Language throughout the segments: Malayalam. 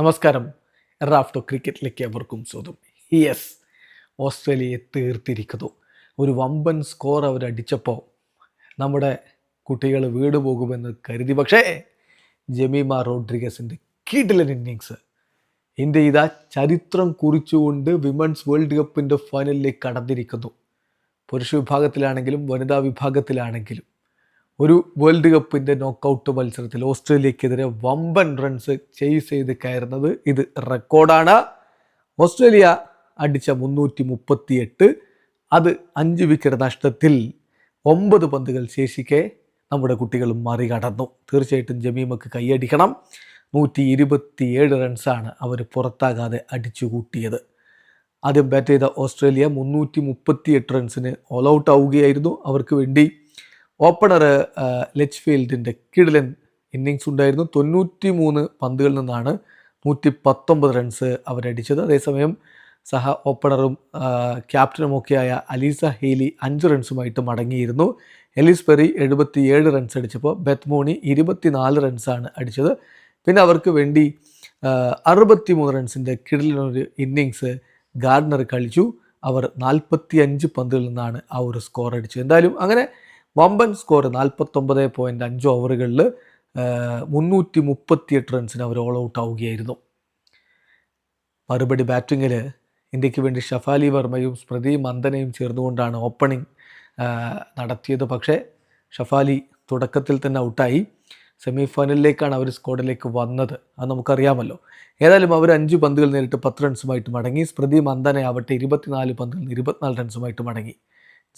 നമസ്കാരം. റാഫ്റ്റോ ക്രിക്കറ്റിലേക്ക് അവർക്കും സ്വന്തം യെസ് ഓസ്ട്രേലിയയെ തീർത്തിരിക്കുന്നു. ഒരു വമ്പൻ സ്കോർ അവരടിച്ചപ്പോൾ നമ്മുടെ കുട്ടികൾ വീട് പോകുമെന്ന് കരുതി. പക്ഷേ ജമീമ റോഡ്രിഗസിന്റെ കീട്ടിലൻ ഇന്നിങ്സ് ഇന്ത്യ ഇതാ ചരിത്രം കുറിച്ചുകൊണ്ട് വിമൻസ് വേൾഡ് കപ്പിന്റെ ഫൈനലിലേക്ക് കടന്നിരിക്കുന്നു. പുരുഷ വിഭാഗത്തിലാണെങ്കിലും വനിതാ വിഭാഗത്തിലാണെങ്കിലും. ഒരു വേൾഡ് കപ്പിന്റെ നോക്കൗട്ട് മത്സരത്തിൽ ഓസ്ട്രേലിയക്കെതിരെ വമ്പൻ റൺസ് ചെയ്സ് ചെയ്ത് കയറുന്നത് ഇത് റെക്കോർഡാണ്. ഓസ്ട്രേലിയ അടിച്ച മുന്നൂറ്റി മുപ്പത്തിയെട്ട് അത് അഞ്ച് വിക്കറ്റ് നഷ്ടത്തിൽ ഒമ്പത് പന്തുകൾ ശേഷിക്കെ നമ്മുടെ കുട്ടികൾ മറികടന്നു. തീർച്ചയായിട്ടും ജമീമക്ക് കൈയടിക്കണം. നൂറ്റി ഇരുപത്തിയേഴ് റൺസാണ് അവർ പുറത്താകാതെ അടിച്ചു കൂട്ടിയത്. ആദ്യം ബാറ്റ് ചെയ്ത ഓസ്ട്രേലിയ മുന്നൂറ്റി മുപ്പത്തിയെട്ട് റൺസിന് ഓൾ ഔട്ട് ആവുകയായിരുന്നു. അവർക്ക് വേണ്ടി ഓപ്പണർ ലെച്ച്ഫീൽഡിന്റെ കിടിലൻ ഇന്നിങ്സ് ഉണ്ടായിരുന്നു. തൊണ്ണൂറ്റി മൂന്ന് പന്തുകളിൽ നിന്നാണ് നൂറ്റി പത്തൊമ്പത് റൺസ് അവരടിച്ചത്. അതേസമയം സഹ ഓപ്പണറും ക്യാപ്റ്റനുമൊക്കെയായ അലീസ ഹെയ്ലി അഞ്ച് റൺസുമായിട്ട് മടങ്ങിയിരുന്നു. എലിസ് പെറി എഴുപത്തിയേഴ് റൺസ് അടിച്ചപ്പോൾ ബെത്മോണി ഇരുപത്തിനാല് റൺസാണ് അടിച്ചത്. പിന്നെ അവർക്ക് വേണ്ടി അറുപത്തി മൂന്ന് റൺസിന്റെ കിടലിനൊരു ഇന്നിങ്സ് ഗാർഡനർ കളിച്ചു. അവർ നാൽപ്പത്തി അഞ്ച് പന്തുകളിൽ നിന്നാണ് ആ ഒരു സ്കോർ അടിച്ചത്. എന്തായാലും അങ്ങനെ വമ്പൻ സ്കോർ നാൽപ്പത്തൊമ്പത് പോയിന്റ് അഞ്ച് ഓവറുകളിൽ മുന്നൂറ്റി മുപ്പത്തിയെട്ട് റൺസിന് അവർ ഓൾ ഔട്ട് ആവുകയായിരുന്നു. മറുപടി ബാറ്റിങ്ങിൽ ഇന്ത്യയ്ക്ക് വേണ്ടി ഷഫാലി വർമ്മയും സ്മൃതി മന്ദനയും ചേർന്നുകൊണ്ടാണ് ഓപ്പണിംഗ് നടത്തിയത്. പക്ഷേ ഷഫാലി തുടക്കത്തിൽ തന്നെ ഔട്ടായി സെമി ഫൈനലിലേക്കാണ് അവർ സ്ക്വാഡിലേക്ക് വന്നത്. അത് നമുക്കറിയാമല്ലോ. ഏതായാലും അവർ അഞ്ച് പന്തുകൾ നേരിട്ട് പത്ത് റൺസുമായിട്ട് മടങ്ങി. സ്മൃതി മന്ദനയാവട്ടെ ഇരുപത്തിനാല് പന്തുകൾ ഇരുപത്തിനാല് റൺസുമായിട്ട് മടങ്ങി.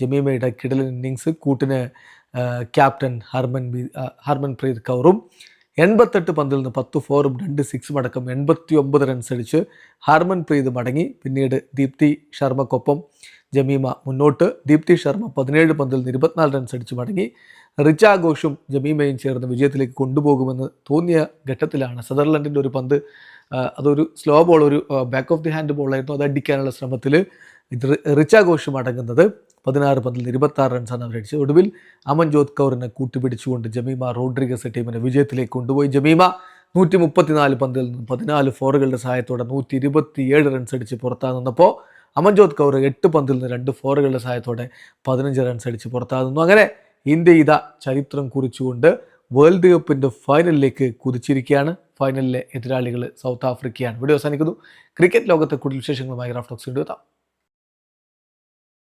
ജമീമയുടെ കിടലൻ ഇന്നിങ്സ് കൂട്ടിന് ക്യാപ്റ്റൻ ഹർമൻ ബി ഹർമൻപ്രീത് കൗറും എൺപത്തെട്ട് പന്തിൽ നിന്ന് പത്ത് ഫോറും രണ്ട് സിക്സും അടക്കം എൺപത്തി ഒമ്പത് റൺസ് അടിച്ച് ഹർമൻ പ്രീത് മടങ്ങി. പിന്നീട് ദീപ്തി ശർമ്മക്കൊപ്പം ജമീമ മുന്നോട്ട്. ദീപ്തി ശർമ്മ പതിനേഴ് പന്തിൽ നിന്ന് ഇരുപത്തിനാല് റൺസ് അടിച്ച് മടങ്ങി. റിച്ച ഘോഷും ജമീമയും ചേർന്ന് വിജയത്തിലേക്ക് കൊണ്ടുപോകുമെന്ന് തോന്നിയ ഘട്ടത്തിലാണ് സദർലൻഡിന്റെ ഒരു പന്ത്. അതൊരു സ്ലോ ബോൾ ഒരു ബാക്ക് ഓഫ് ദി ഹാൻഡ് ബോളായിരുന്നു അത് അടിക്കാനുള്ള ശ്രമത്തിൽ റിച്ച ഘോഷും അടങ്ങുന്നത്. പതിനാറ് പന്തിൽ ഇരുപത്താറ് റൺസാണ് അവരടിച്ചത് ഒടുവിൽ അമൻജോത് കൗറിനെ കൂട്ടുപിടിച്ചുകൊണ്ട് ജമീമ റോഡ്രിഗസ് ടീമിനെ വിജയത്തിലേക്ക് കൊണ്ടുപോയി. ജമീമ നൂറ്റി മുപ്പത്തിനാല് പന്തിൽ നിന്ന് പതിനാല് ഫോറുകളുടെ സഹായത്തോടെ നൂറ്റി ഇരുപത്തിയേഴ് റൺസ് അടിച്ച് പുറത്താ നിന്നപ്പോൾ അമൻജോത് കൗർ എട്ട് പന്തിൽ നിന്ന് രണ്ട് ഫോറുകളുടെ സഹായത്തോടെ പതിനഞ്ച് റൺസ് അടിച്ച് പുറത്താ നിന്നു. അങ്ങനെ ഇന്ത്യ ഇതാ ചരിത്രം കുറിച്ചുകൊണ്ട് വേൾഡ് കപ്പിന്റെ ഫൈനലിലേക്ക് കുതിച്ചിരിക്കുകയാണ്. ഫൈനലിലെ എതിരാളികൾ സൗത്ത് ആഫ്രിക്കയാണ്. ഇവിടെ അവസാനിക്കുന്നു. ക്രിക്കറ്റ് ലോകത്തെ കൂടുതൽ വിശേഷങ്ങളുമായി റാഫ്റ്റോക്സ് കൊണ്ടുവെത്താം